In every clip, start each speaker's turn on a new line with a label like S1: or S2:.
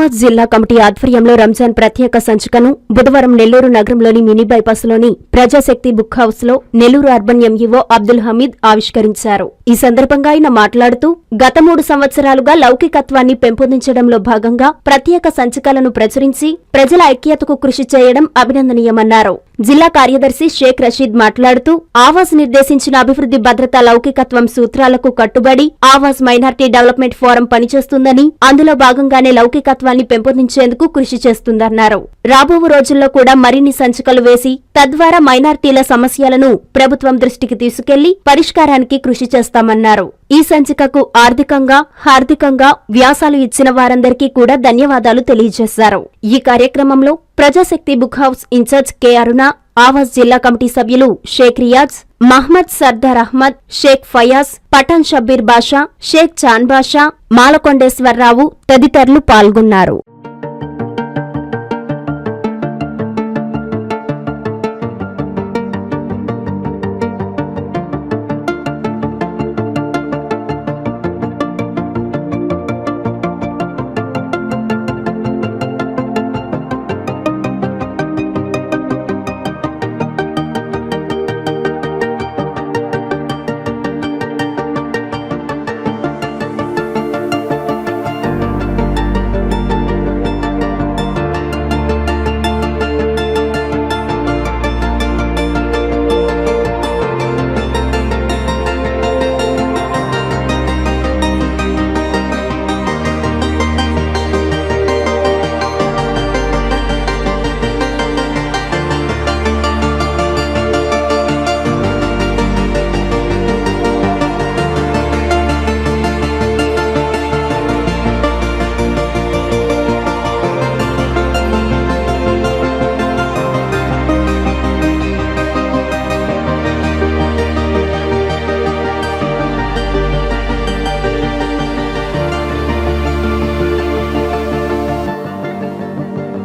S1: ఆవాజ్ జిల్లా కమిటీ ఆధ్వర్యంలో రంజాన్ ప్రత్యేక సంచికను బుధవారం నెల్లూరు నగరంలోని మినీ బైపాస్లోని ప్రజాశక్తి బుక్ హౌస్లో నెల్లూరు అర్బన్ ఎంఈఓ అబ్దుల్ హమీద్ ఆవిష్కరించారు. ఈ సందర్భంగా ఆయన మాట్లాడుతూ గత మూడు సంవత్సరాలుగా లౌకికత్వాన్ని పెంపొందించడంలో భాగంగా ప్రత్యేక సంచికలను ప్రచురించి ప్రజల ఐక్యతకు కృషి చేయడం అభినందనీయమన్నారు. జిల్లా కార్యదర్శి షేక్ రషీద్ మాట్లాడుతూ ఆవాజ్ నిర్దేశించిన అభివృద్ధి భద్రత లౌకికత్వం సూత్రాలకు కట్టుబడి ఆవాజ్ మైనార్టీ డెవలప్మెంట్ ఫోరం పనిచేస్తుందని అందులో భాగంగానే లౌకికత్వాన్ని పెంపొందించేందుకు కృషి చేస్తుందన్నారు. రాబో రోజుల్లో కూడా మరిన్ని సంచికలు వేసి తద్వారా మైనార్టీల సమస్యలను ప్రభుత్వం దృష్టికి తీసుకెళ్ళి పరిష్కారానికి కృషి చేస్తామన్నారు. ఈ సంచికకు ఆర్థికంగా హార్దికంగా వ్యాసాలు ఇచ్చిన వారందరికీ కూడా ధన్యవాదాలు తెలియజేశారు. ఈ కార్యక్రమంలో Prajasakti book house in-charge K Aruna Awaaz జిల్లా కమిటీ సభ్యులు షేక్ రియాజ్ మహ్మద్ సర్దార్ అహ్మద్ షేక్ ఫయాజ్ పఠాన్ షబ్బీర్ బాషా షేక్ చాన్ బాషా మాలకొండేశ్వరరావు తదితరులు పాల్గొన్నారు.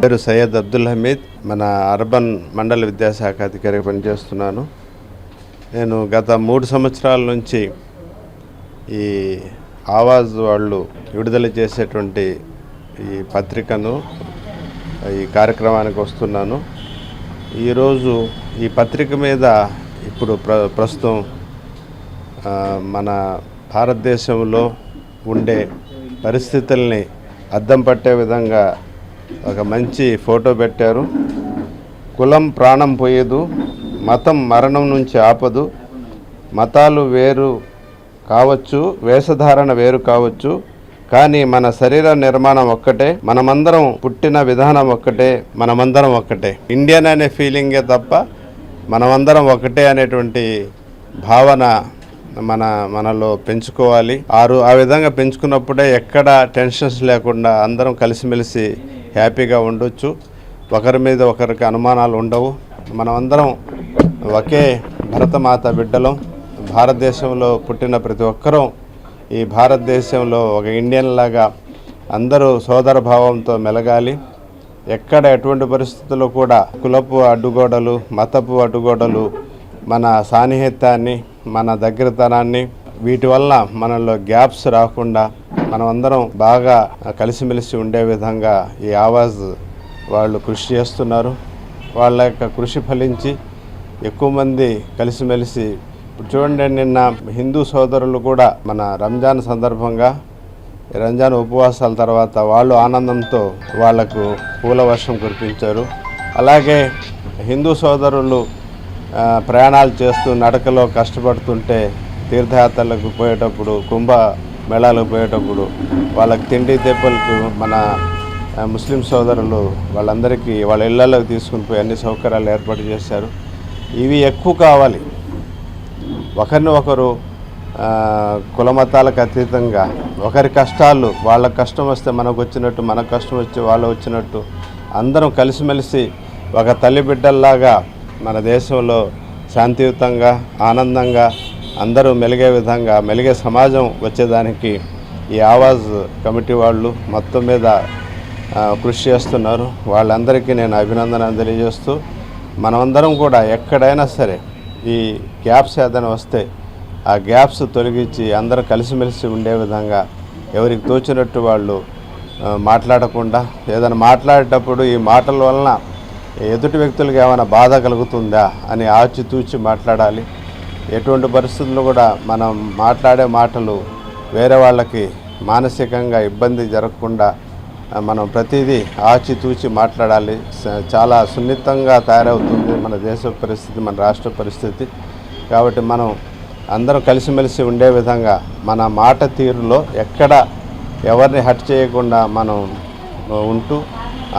S2: పేరు సయ్యద్ అబ్దుల్ హమీద్. మన అర్బన్ మండల విద్యాశాఖ అధికారిగా పనిచేస్తున్నాను. నేను గత మూడు సంవత్సరాల నుంచి ఈ ఆవాజ్ వాళ్ళు విడుదల చేసేటువంటి ఈ పత్రికను ఈ కార్యక్రమానికి వస్తున్నాను. ఈరోజు ఈ పత్రిక మీద ఇప్పుడు ప్ర ప్రస్తుతం మన భారతదేశంలో ఉండే పరిస్థితుల్ని అద్దం పట్టే విధంగా ఒక మంచి ఫోటో పెట్టారు. కులం ప్రాణం పోయేదు మతం మరణం నుంచి ఆపదు. మతాలు వేరు కావచ్చు వేషధారణ వేరు కావచ్చు కానీ మన శరీర నిర్మాణం ఒక్కటే మనమందరం పుట్టిన విధానం ఒక్కటే మనమందరం ఒక్కటే. ఇండియన్ అనే ఫీలింగే తప్ప మనమందరం ఒకటే అనేటువంటి భావన మన మనలో పెంచుకోవాలి. ఆరు ఆ విధంగా పెంచుకున్నప్పుడే ఎక్కడ టెన్షన్స్ లేకుండా అందరం కలిసిమెలిసి హ్యాపీగా ఉండొచ్చు. ఒకరి మీద ఒకరికి అనుమానాలు ఉండవు. మనమందరం ఒకే భరతమాత బిడ్డలం. భారతదేశంలో పుట్టిన ప్రతి ఒక్కరూ ఈ భారతదేశంలో ఒక ఇండియన్ లాగా అందరూ సోదర భావంతో మెలగాలి. ఎక్కడ ఎటువంటి పరిస్థితుల్లో కూడా కులపు అడ్డుగోడలు మతపు అడ్డుగోడలు మన సాన్నిహిత్యాన్ని మన దగ్గరతనాన్ని వీటి వల్ల మనలో గ్యాప్స్ రాకుండా మనమందరం బాగా కలిసిమెలిసి ఉండే విధంగా ఈ ఆవాజ్ వాళ్ళు కృషి చేస్తున్నారు. వాళ్ళ యొక్క కృషి ఫలించి ఎక్కువ మంది కలిసిమెలిసి ఇప్పుడు చూడండి నిన్న హిందూ సోదరులు కూడా మన రంజాన్ సందర్భంగా రంజాన్ ఉపవాసాల తర్వాత వాళ్ళు ఆనందంతో వాళ్ళకు పూల వర్షం కురిపించారు. అలాగే హిందూ సోదరులు ప్రయాణాలు చేస్తూ నడకలో కష్టపడుతుంటే తీర్థయాత్రలకు పోయేటప్పుడు కుంభ మేళాలకు పోయేటప్పుడు వాళ్ళకి తిండి దెబ్బలకు మన ముస్లిం సోదరులు వాళ్ళందరికీ వాళ్ళ ఇళ్ళలోకి తీసుకుని పోయి అన్ని సౌకర్యాలు ఏర్పాటు చేశారు. ఇవి ఎక్కువ కావాలి. ఒకరిని ఒకరు కులమతాలకు అతీతంగా ఒకరి కష్టాలు వాళ్ళ కష్టం వస్తే మనకు వచ్చినట్టు మన కష్టం వచ్చి వాళ్ళు వచ్చినట్టు అందరం కలిసిమెలిసి ఒక తల్లి బిడ్డల్లాగా మన దేశంలో శాంతియుతంగా ఆనందంగా అందరూ మెలిగే విధంగా మెలిగే సమాజం వచ్చేదానికి ఈ ఆవాజ్ కమిటీ వాళ్ళు మొత్తం మీద కృషి చేస్తున్నారు. వాళ్ళందరికీ నేను అభినందనలు తెలియజేస్తూ మనమందరం కూడా ఎక్కడైనా సరే ఈ గ్యాప్స్ ఏదైనా వస్తే ఆ గ్యాప్స్ తొలగించి అందరూ కలిసిమెలిసి ఉండే విధంగా ఎవరికి తోచినట్టు వాళ్ళు మాట్లాడకుండా ఏదైనా మాట్లాడేటప్పుడు ఈ మాటల వలన ఎదుటి వ్యక్తులకు ఏమైనా బాధ కలుగుతుందా అని ఆచితూచి మాట్లాడాలి. ఎటువంటి పరిస్థితుల్లో కూడా మనం మాట్లాడే మాటలు వేరే వాళ్ళకి మానసికంగా ఇబ్బంది జరగకుండా మనం ప్రతిదీ ఆచితూచి మాట్లాడాలి. చాలా సున్నితంగా తయారవుతుంది మన దేశ పరిస్థితి మన రాష్ట్ర పరిస్థితి. కాబట్టి మనం అందరం కలిసిమెలిసి ఉండే విధంగా మన మాట తీరులో ఎక్కడ ఎవరిని హట్ చేయకుండా మనం ఉంటూ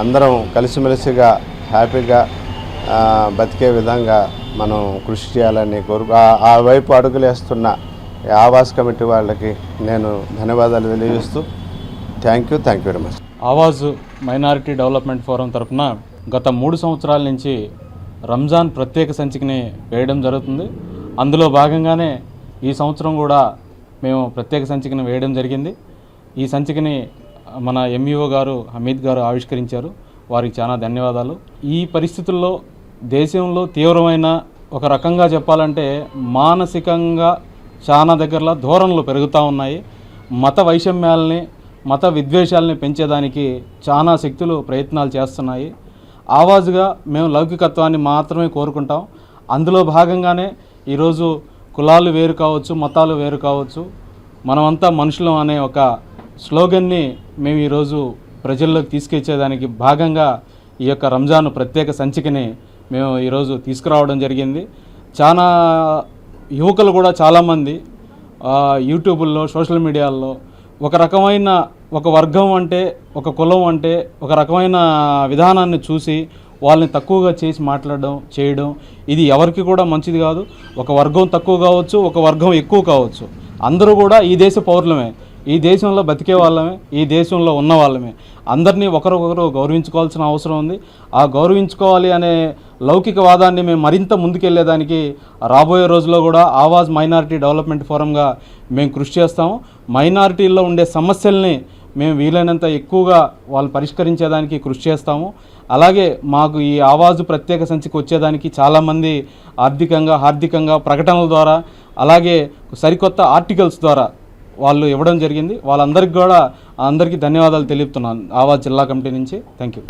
S2: అందరం కలిసిమెలిసిగా హ్యాపీగా బతికే విధంగా మనం కృషి చేయాలని కోరు ఆ- వైపు అడుగులేస్తున్న ఆవాస్ కమిటీ వాళ్ళకి నేను ధన్యవాదాలు తెలియజేస్తూ thank you thank you very much.
S3: Awaaz minority development forum తరఫున గత మూడు సంవత్సరాల నుంచి రంజాన్ ప్రత్యేక సంచికని వేయడం జరుగుతుంది. అందులో భాగంగానే ఈ సంవత్సరం కూడా మేము ప్రత్యేక సంచికని వేయడం జరిగింది. ఈ సంచికని మన ఎంఈఓ గారు హమీద్ గారు ఆవిష్కరించారు. వారికి చాలా ధన్యవాదాలు. ఈ పరిస్థితుల్లో దేశంలో తీవ్రమైన ఒక రకంగా చెప్పాలంటే మానసికంగా చాలా దగ్గరలో ధోరణులు పెరుగుతూ ఉన్నాయి. మత వైషమ్యాలని మత విద్వేషాలని పెంచేదానికి చాలా శక్తులు ప్రయత్నాలు చేస్తున్నాయి. ఆవాజుగా మేము లౌకికత్వాన్ని మాత్రమే కోరుకుంటాం. అందులో భాగంగానే ఈరోజు కులాలు వేరు కావచ్చు మతాలు వేరు కావచ్చు మనమంతా మనుషులం అనే ఒక స్లోగన్ని మేము ఈరోజు ప్రజల్లోకి తీసుకొచ్చేదానికి భాగంగా ఈ యొక్క రంజాన్ ప్రత్యేక సంచికని మేము ఈరోజు తీసుకురావడం జరిగింది. చాలా యువకులు కూడా చాలామంది యూట్యూబుల్లో సోషల్ మీడియాల్లో ఒక రకమైన ఒక వర్గం అంటే ఒక కులం అంటే ఒక రకమైన విధానాన్ని చూసి వాళ్ళని తక్కువగా చేసి మాట్లాడడం చేయడం ఇది ఎవరికి కూడా మంచిది కాదు. ఒక వర్గం తక్కువ కావచ్చు ఒక వర్గం ఎక్కువ కావచ్చు. అందరూ కూడా ఈ దేశ పౌరులమే. ఈ దేశంలో బతికే వాళ్ళమే ఈ దేశంలో ఉన్న వాళ్ళమే. అందరినీ ఒకరొకరు గౌరవించుకోవాల్సిన అవసరం ఉంది. ఆ గౌరవించుకోవాలి అనే లౌకిక వాదాన్ని మేము మరింత ముందుకెళ్ళేదానికి రాబోయే రోజుల్లో కూడా ఆవాజ్ మైనారిటీ డెవలప్మెంట్ ఫోరంగా మేము కృషి చేస్తాము. మైనారిటీల్లో ఉండే సమస్యల్ని మేము వీలైనంత ఎక్కువగా వాళ్ళు పరిష్కరించేదానికి కృషి చేస్తాము. అలాగే మాకు ఈ ఆవాజు ప్రత్యేక సంచికి వచ్చేదానికి చాలామంది ఆర్థికంగా ఆర్థికంగా ప్రకటనల ద్వారా అలాగే సరికొత్త ఆర్టికల్స్ ద్వారా వాళ్ళు ఇవ్వడం జరిగింది. వాళ్ళందరికీ కూడా అందరికీ ధన్యవాదాలు తెలుపుతున్నాను. ఆవాజ్ జిల్లా కమిటీ నుంచి. Thank you